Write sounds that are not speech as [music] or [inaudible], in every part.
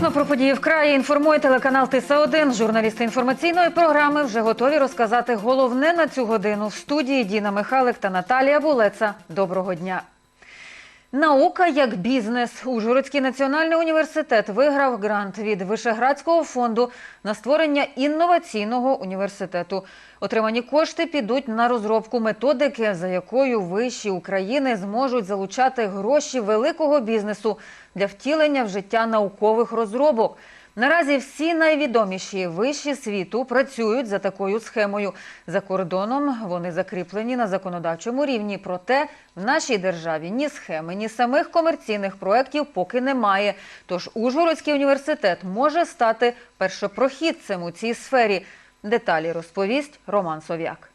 Вчасно про події в краї інформує телеканал Тиса 1 Журналісти інформаційної програми вже готові розказати головне на цю годину в студії Діна Михайлик та Наталія Булеца. Доброго дня. Наука як бізнес. Ужгородський національний університет виграв грант від Вишеградського фонду на створення інноваційного університету. Отримані кошти підуть на розробку методики, за якою виші України зможуть залучати гроші великого бізнесу для втілення в життя наукових розробок. Наразі всі найвідоміші виші світу працюють за такою схемою. За кордоном вони закріплені на законодавчому рівні. Проте в нашій державі ні схеми, ні самих комерційних проєктів поки немає. Тож Ужгородський університет може стати першопрохідцем у цій сфері. Деталі розповість Роман Сов'як.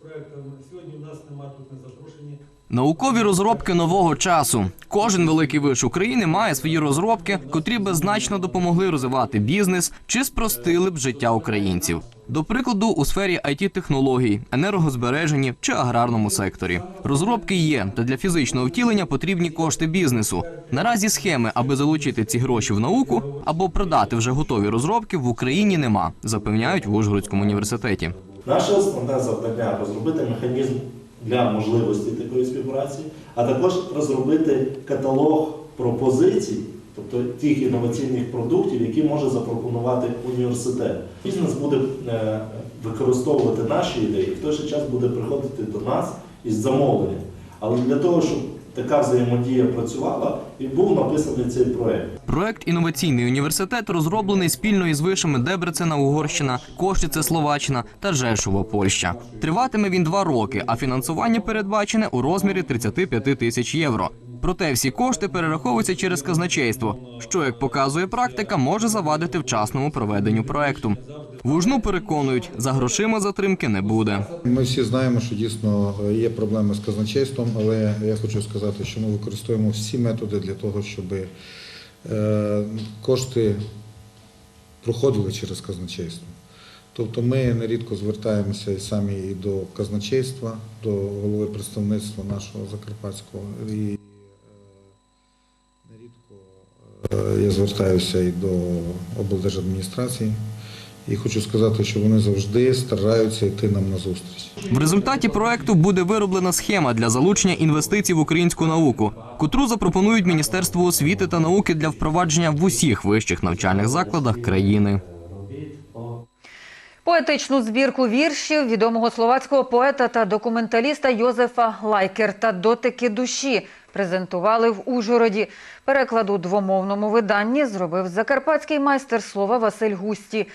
проектом. Сьогодні в нас нема тут не запрошені. Наукові розробки нового часу. Кожен великий виш України має свої розробки, котрі би значно допомогли розвивати бізнес чи спростили б життя українців. До прикладу, у сфері it технологій енергозбереженні чи аграрному секторі. Розробки є, та для фізичного втілення потрібні кошти бізнесу. Наразі схеми, аби залучити ці гроші в науку або продати вже готові розробки, в Україні нема, запевняють в Ужгородському університеті. Наше основне завдання розробити механізм для можливості такої співпраці, а також розробити каталог пропозицій, тобто тих інноваційних продуктів, які може запропонувати університет. Бізнес буде е, використовувати наші ідеї, в той же час буде приходити до нас із замовленням. Але для того, щоб така взаємодія працювала, і був написаний цей проект. Проект Інноваційний університет розроблений спільно із вишами Дебрецена Угорщина, Кошице Словаччина та Жешова Польща. Триватиме він два роки, а фінансування передбачене у розмірі 35 тисяч євро. Проте всі кошти перераховуються через казначейство, що, як показує практика, може завадити вчасному проведенню проекту. В Ужну переконують, за грошима затримки не буде. Ми всі знаємо, що дійсно є проблеми з казначейством, але я хочу сказати, що ми використовуємо всі методи для того, щоб е, кошти проходили через казначейство. Тобто ми нерідко звертаємося і самі і до казначейства, до голови представництва нашого Закарпатського. І е, нерідко е, я звертаюся і до облдержадміністрації. І хочу сказати, що вони завжди стараються йти нам на зустріч. В результаті проекту буде вироблена схема для залучення інвестицій в українську науку, котру запропонують Міністерству освіти та науки для впровадження в усіх вищих навчальних закладах країни. Поетичну збірку віршів відомого словацького поета та документаліста Йозефа Лайкерта Дотики душі презентували в Ужгороді. Переклад у двомовному виданні зробив закарпатський майстер слова Василь Густі.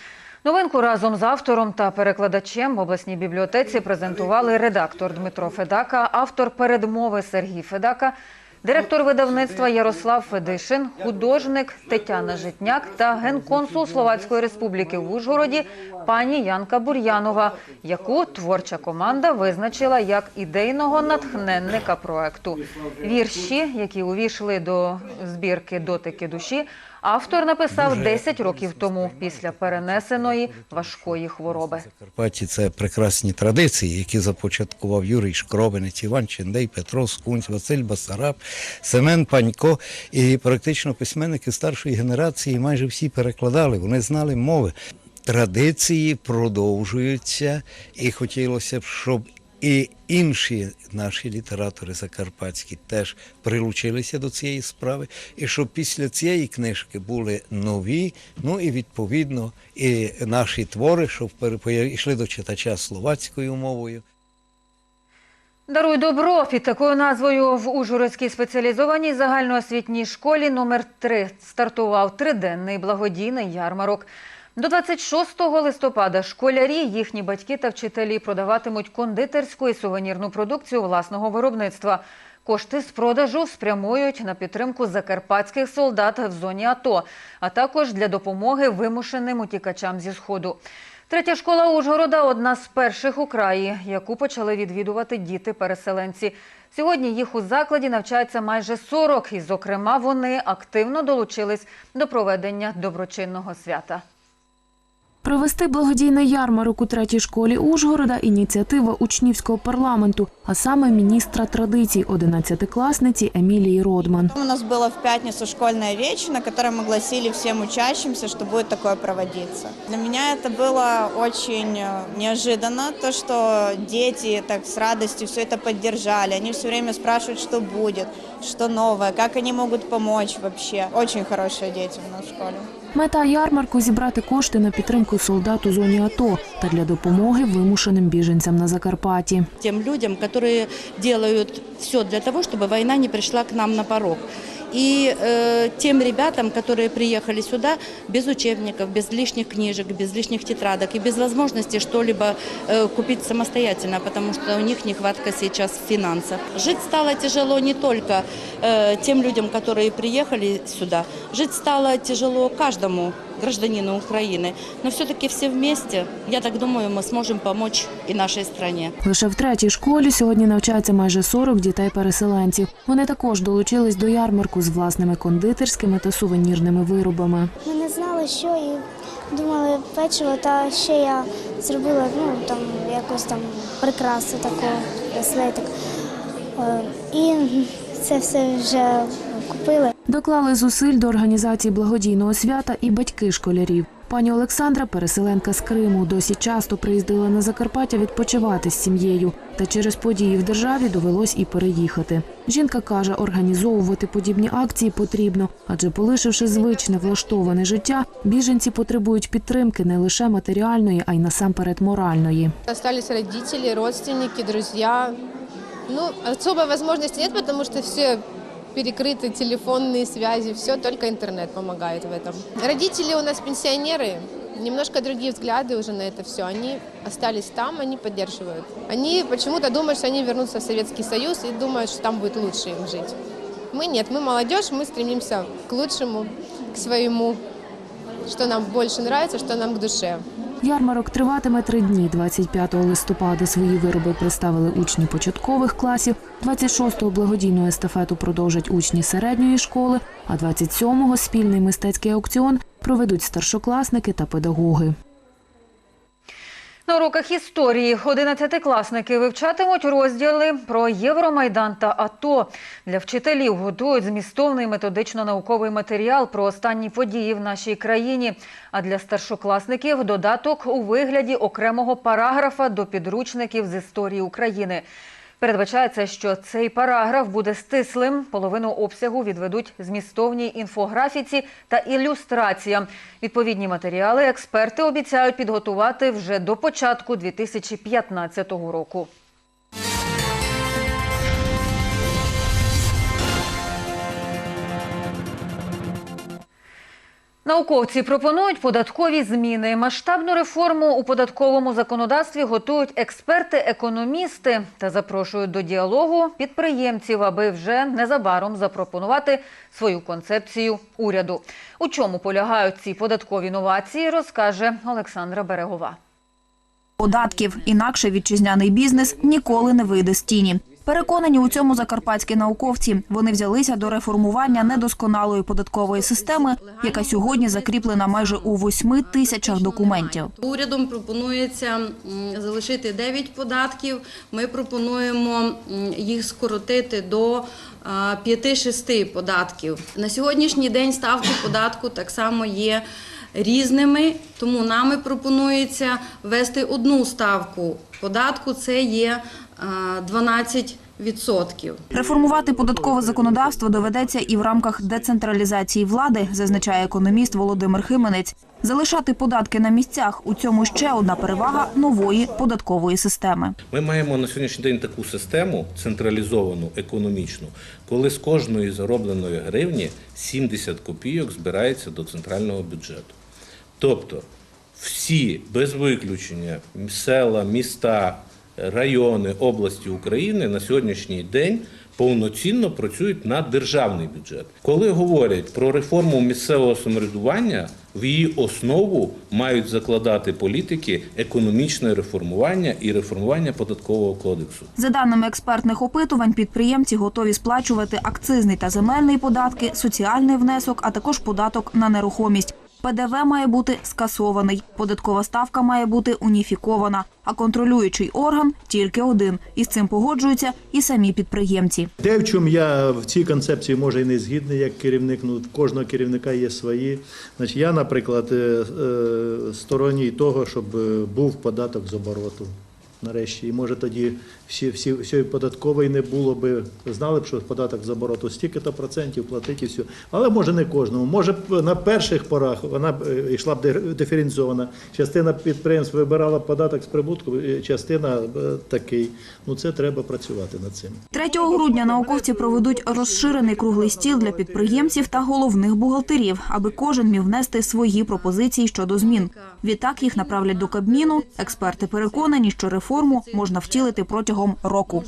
Новинку разом з автором та перекладачем в обласній бібліотеці презентували редактор Дмитро Федака, автор передмови Сергій Федака, директор видавництва Ярослав Федишин, художник Тетяна Житняк та генконсул Словацької республіки в Ужгороді пані Янка Бур'янова, яку творча команда визначила як ідейного натхненника проекту. Вірші, які увійшли до збірки Дотики душі, автор написав 10 років тому після перенесеної важкої хвороби. Закарпатті це прекрасні традиції, які започаткував Юрій Шкробинець, Іван Чендей, Петро Скунць, Василь Басараб, Семен Панько. І практично письменники старшої генерації майже всі перекладали, вони знали мови. Традиції продовжуються, і хотілося б, щоб і інші наші літератори закарпатські теж прилучилися до цієї справи, і щоб після цієї книжки були нові, ну і відповідно і наші твори, щоб перейшли до читача словацькою мовою. Даруй добро такою назвою в Ужгородській спеціалізованій загальноосвітній школі номер 3 стартував триденний благодійний ярмарок. До 26 листопада школярі, їхні батьки та вчителі продаватимуть кондитерську і сувенірну продукцію власного виробництва. Кошти з продажу спрямують на підтримку закарпатських солдат в зоні АТО, а також для допомоги вимушеним утікачам зі Сходу. Третя школа Ужгорода – одна з перших у краї, яку почали відвідувати діти-переселенці. Сьогодні їх у закладі навчається майже 40, і, зокрема, вони активно долучились до проведення доброчинного свята. Провести благодійний ярмарок у третій школі Ужгорода ініціатива учнівського парламенту, а саме міністра традицій, одинадцятикласниці Емілії Родман. У нас было в пятницу школьная вечер, на которой мы гласили всем учащимся, что будет такое проводиться. Для меня это было очень э, неожиданно, то, что дети так с радостью все это поддержали. Они все время спрашивают, что будет, что новое, как они могут помочь вообще. Очень хорошие дети у нас в школе. Мета ярмарку зібрати кошти на підтримку солдат у зоні АТО та для допомоги вимушеним біженцям на Закарпатті. Тим людям, які роблять все для того, щоб війна не прийшла к нам на порог И э, тем ребятам, которые приехали сюда без учебников, без лишних книжек, без лишних тетрадок и без возможности что-либо э, купить самостоятельно, потому что у них нехватка сейчас в финансах. Жить стало тяжело не только э, тем людям, которые приехали сюда, жить стало тяжело каждому гражданину Украины. Но все-таки все вместе, я так думаю, мы сможем помочь и нашей стране. Лише в третій школі сьогодні навчається майже 40 дітей-переселенців. Вони також долучились до ярмарку з власними кондитерськими та сувенірними виробами. Ми не знали, що і думали печиво, та ще я зробила ну, там, якусь там прикрасу таку, браслетик. Е, І це все вже купили. Доклали зусиль до організації благодійного свята і батьки школярів. Пані Олександра, переселенка з Криму, досі часто приїздила на Закарпаття відпочивати з сім'єю. Та через події в державі довелось і переїхати. Жінка каже, організовувати подібні акції потрібно, адже полишивши звичне влаштоване життя, біженці потребують підтримки не лише матеріальної, а й насамперед моральної. Остались родители, родственники, друзья. Ну, особой возможности нет, потому что все перекрыты телефонные связи, все, только интернет помогает в этом. Родители у нас пенсионеры, немножко другие взгляды уже на это все. Они остались там, они поддерживают. Они почему-то думают, что они вернутся в Советский Союз и думают, что там будет лучше им жить. Мы нет, мы молодежь, мы стремимся к лучшему, к своему, что нам больше нравится, что нам к душе. Ярмарок триватиме три дні. 25 листопада свої вироби представили учні початкових класів, 26-го благодійну естафету продовжать учні середньої школи, а 27-го спільний мистецький аукціон проведуть старшокласники та педагоги. На уроках історії 11-класники вивчатимуть розділи про Євромайдан та АТО. Для вчителів готують змістовний методично-науковий матеріал про останні події в нашій країні. А для старшокласників додаток у вигляді окремого параграфа до підручників з історії України. Передбачається, що цей параграф буде стислим. Половину обсягу відведуть змістовній інфографіці та ілюстраціям. Відповідні матеріали експерти обіцяють підготувати вже до початку 2015 року. Науковці пропонують податкові зміни. Масштабну реформу у податковому законодавстві готують експерти-економісти та запрошують до діалогу підприємців, аби вже незабаром запропонувати свою концепцію уряду. У чому полягають ці податкові новації, розкаже Олександра Берегова. податків. Інакше вітчизняний бізнес ніколи не вийде з тіні. Переконані у цьому закарпатські науковці. Вони взялися до реформування недосконалої податкової системи, яка сьогодні закріплена майже у восьми тисячах документів. Урядом пропонується залишити 9 податків. Ми пропонуємо їх скоротити до а, 5-6 податків. На сьогоднішній день ставки податку так само є різними, тому нами пропонується ввести одну ставку податку, це є а, 12 відсотків. Реформувати податкове законодавство доведеться і в рамках децентралізації влади, зазначає економіст Володимир Хименець. Залишати податки на місцях у цьому ще одна перевага нової податкової системи. Ми маємо на сьогоднішній день таку систему централізовану, економічну, коли з кожної заробленої гривні 70 копійок збирається до центрального бюджету. Тобто всі без виключення села, міста, райони, області України на сьогоднішній день повноцінно працюють на державний бюджет. Коли говорять про реформу місцевого самоврядування, в її основу мають закладати політики економічне реформування і реформування податкового кодексу. За даними експертних опитувань, підприємці готові сплачувати акцизний та земельний податки, соціальний внесок, а також податок на нерухомість. ПДВ має бути скасований, податкова ставка має бути уніфікована, а контролюючий орган тільки один. І з цим погоджуються і самі підприємці. Те, в чому я в цій концепції може і не згідний як керівник, ну в кожного керівника є свої. Значить, я, наприклад, е, е, того, щоб е, був податок з обороту. Нарешті, і може тоді всі, всі, всієї податкової не було би, знали б, що податок з обороту стільки-то процентів платить і все. Але може не кожному. Може на перших порах вона е, йшла б диференційована. Частина підприємств вибирала податок з прибутку, частина е, такий. Ну це треба працювати над цим. 3 грудня науковці проведуть розширений круглий стіл для підприємців та головних бухгалтерів, аби кожен міг внести свої пропозиції щодо змін. Відтак їх направлять до Кабміну. Експерти переконані, що реформу можна втілити протягом року.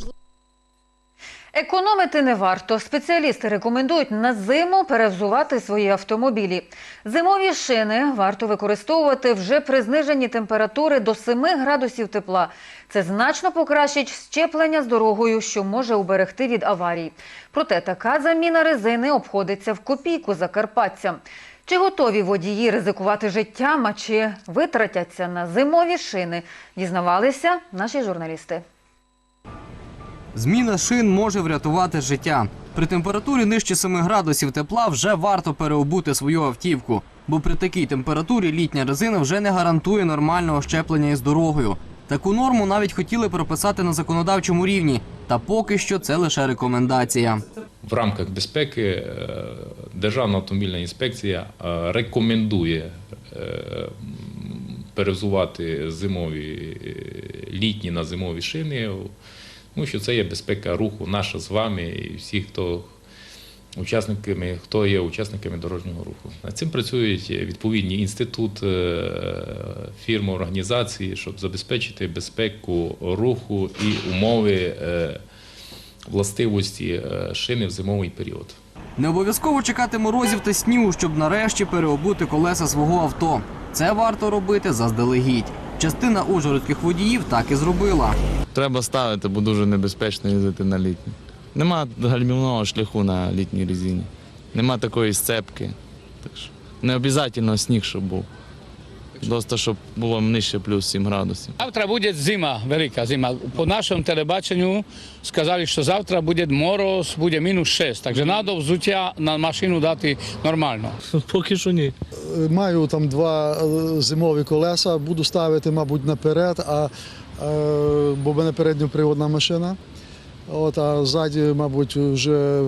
Економити не варто. Спеціалісти рекомендують на зиму перевзувати свої автомобілі. Зимові шини варто використовувати вже при зниженні температури до 7 градусів тепла. Це значно покращить щеплення з дорогою, що може уберегти від аварій. Проте така заміна резини обходиться в копійку закарпатцям. Чи готові водії ризикувати життям, а чи витратяться на зимові шини, дізнавалися наші журналісти. Зміна шин може врятувати життя. При температурі нижче 7 градусів тепла вже варто переобути свою автівку, бо при такій температурі літня резина вже не гарантує нормального щеплення із дорогою. Таку норму навіть хотіли прописати на законодавчому рівні, та поки що це лише рекомендація. В рамках безпеки е, Державна автомобільна інспекція е, рекомендує е, перевзувати зимові літні на зимові шини, тому що це є безпека руху наша з вами і всіх, хто учасниками, хто є учасниками дорожнього руху. Над цим працюють відповідні інститут, е, фірми, організації, щоб забезпечити безпеку руху і умови. е, властивості е, шини в зимовий період. Не обов'язково чекати морозів та снігу, щоб нарешті переобути колеса свого авто. Це варто робити заздалегідь. Частина ужгородських водіїв так і зробила. Треба ставити, бо дуже небезпечно їздити на літній. Нема гальмівного шляху на літній резині. Нема такої сцепки. Так що не обов'язково сніг, щоб був. Просто щоб було нижче плюс 7 градусів. Завтра буде зима, велика зима. По нашому телебаченню сказали, що завтра буде мороз, буде мінус 6. Так що треба взуття на машину дати нормально. [laughs] Поки що ні. Маю там два е, зимові колеса, буду ставити, мабуть, наперед, а, е, бо в мене передньоприводна машина. От, а ззаді, мабуть, вже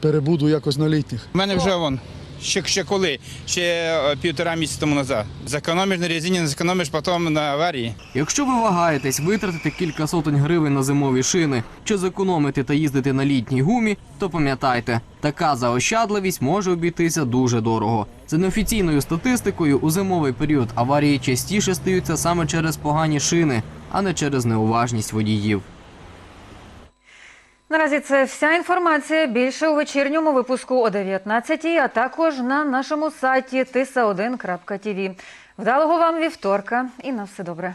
перебуду якось на літніх. У мене вже вон. Ще, ще коли? Ще е, півтора місяця тому назад. Зекономиш на резині, не зекономиш потім на аварії. Якщо ви вагаєтесь витратити кілька сотень гривень на зимові шини чи зекономити та їздити на літній гумі, то пам'ятайте, така заощадливість може обійтися дуже дорого. За неофіційною статистикою, у зимовий період аварії частіше стаються саме через погані шини, а не через неуважність водіїв. Наразі це вся інформація. Більше у вечірньому випуску о 19-й, а також на нашому сайті tisa1.tv. Вдалого вам вівторка і на все добре.